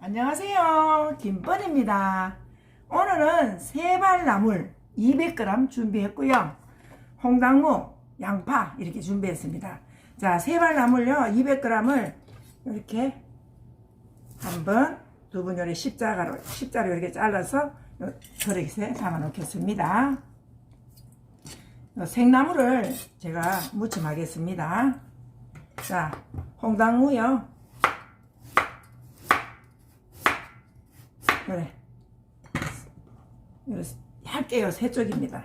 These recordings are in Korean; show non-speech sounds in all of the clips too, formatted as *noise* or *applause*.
안녕하세요. 김뻔입니다. 오늘은 세발나물 200g 준비했고요. 홍당무, 양파 이렇게 준비했습니다. 자, 세발나물요 200g을 이렇게 한 번, 두번 요리 십자가로 십자로 이렇게 잘라서 그릇에 담아 놓겠습니다. 생나물을 제가 무침하겠습니다. 자, 홍당무요. 그래. 이거 얇게요. 세 쪽입니다.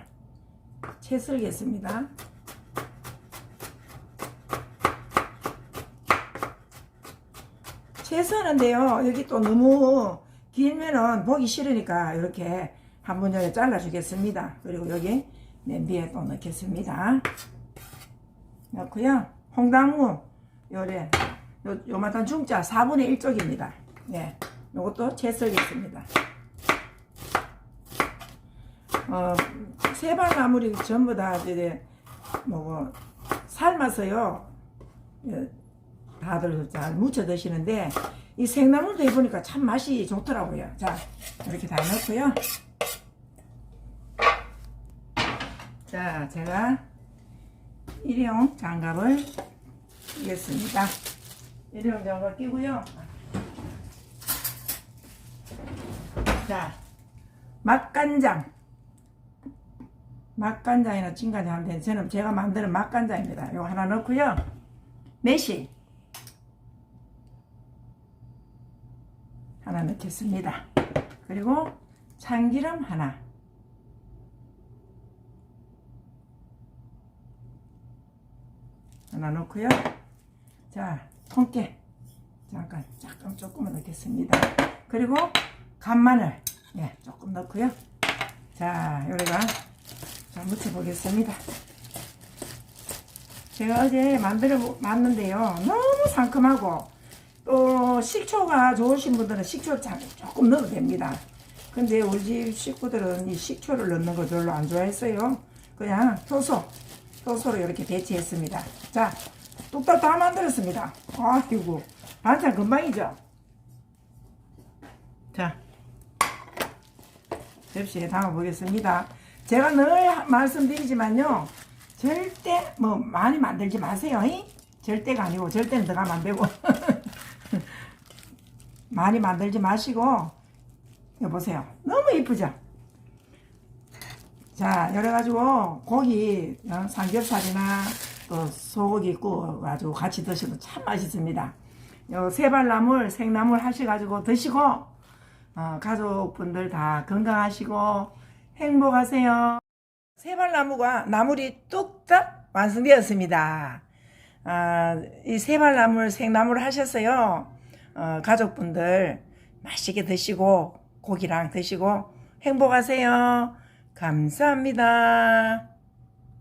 채 썰겠습니다. 채 서는데요. 여기 또 너무 길면은 보기 싫으니까 이렇게 한 분전에 잘라주겠습니다. 그리고 여기 냄비에 또 넣겠습니다. 넣고요. 홍당무 요래 요, 요만한 중짜 4분의 1쪽입니다. 예. 요것도 채 썰겠습니다. 어, 세발 나물이 전부 다 이제 뭐 삶아서요. 예, 다들 잘 무쳐 드시는데 이 생나물도 해보니까 참 맛이 좋더라고요. 자 이렇게 다 넣고요. 자 제가 일회용 장갑을 끼겠습니다. 일회용 장갑 끼고요. 자 맛간장 맛간장이나 진간장 하면 되는데 저는 제가 만드는 맛간장입니다. 이거 하나 넣고요. 매실 하나 넣겠습니다. 그리고 참기름 하나 하나 넣고요. 자, 통깨 잠깐 잠깐 조금만 넣겠습니다. 그리고 간마늘 예, 조금 넣고요. 자, 요리가 자, 무쳐 보겠습니다. 제가 어제 만들어 봤는데요. 너무 상큼하고 또 식초가 좋으신 분들은 식초 참- 조금 넣어도 됩니다. 근데 우리 집 식구들은 이 식초를 넣는 거 별로 안 좋아했어요. 그냥 효소, 효소로 이렇게 대체했습니다. 자, 뚝딱 다 만들었습니다. 아이고, 반찬 금방이죠? 자, 접시에 담아 보겠습니다. 제가 늘 말씀드리지만요. 절대 뭐 많이 만들지 마세요. 이? 절대가 아니고 절대는 들어가면 안 되고 *laughs* 많이 만들지 마시고 여보세요. 너무 이쁘죠? 자, 이래가지고 고기 어, 삼겹살이나 또 소고기 구워가지고 같이 드셔도 참 맛있습니다. 요 세발나물, 생나물 하셔가지고 드시고 어, 가족분들 다 건강하시고 행복하세요. 세발나무가 나물이 뚝딱 완성되었습니다. 아, 이 세발나물, 생나물 하셨어요. 어, 가족분들 맛있게 드시고 고기랑 드시고 행복하세요. 감사합니다.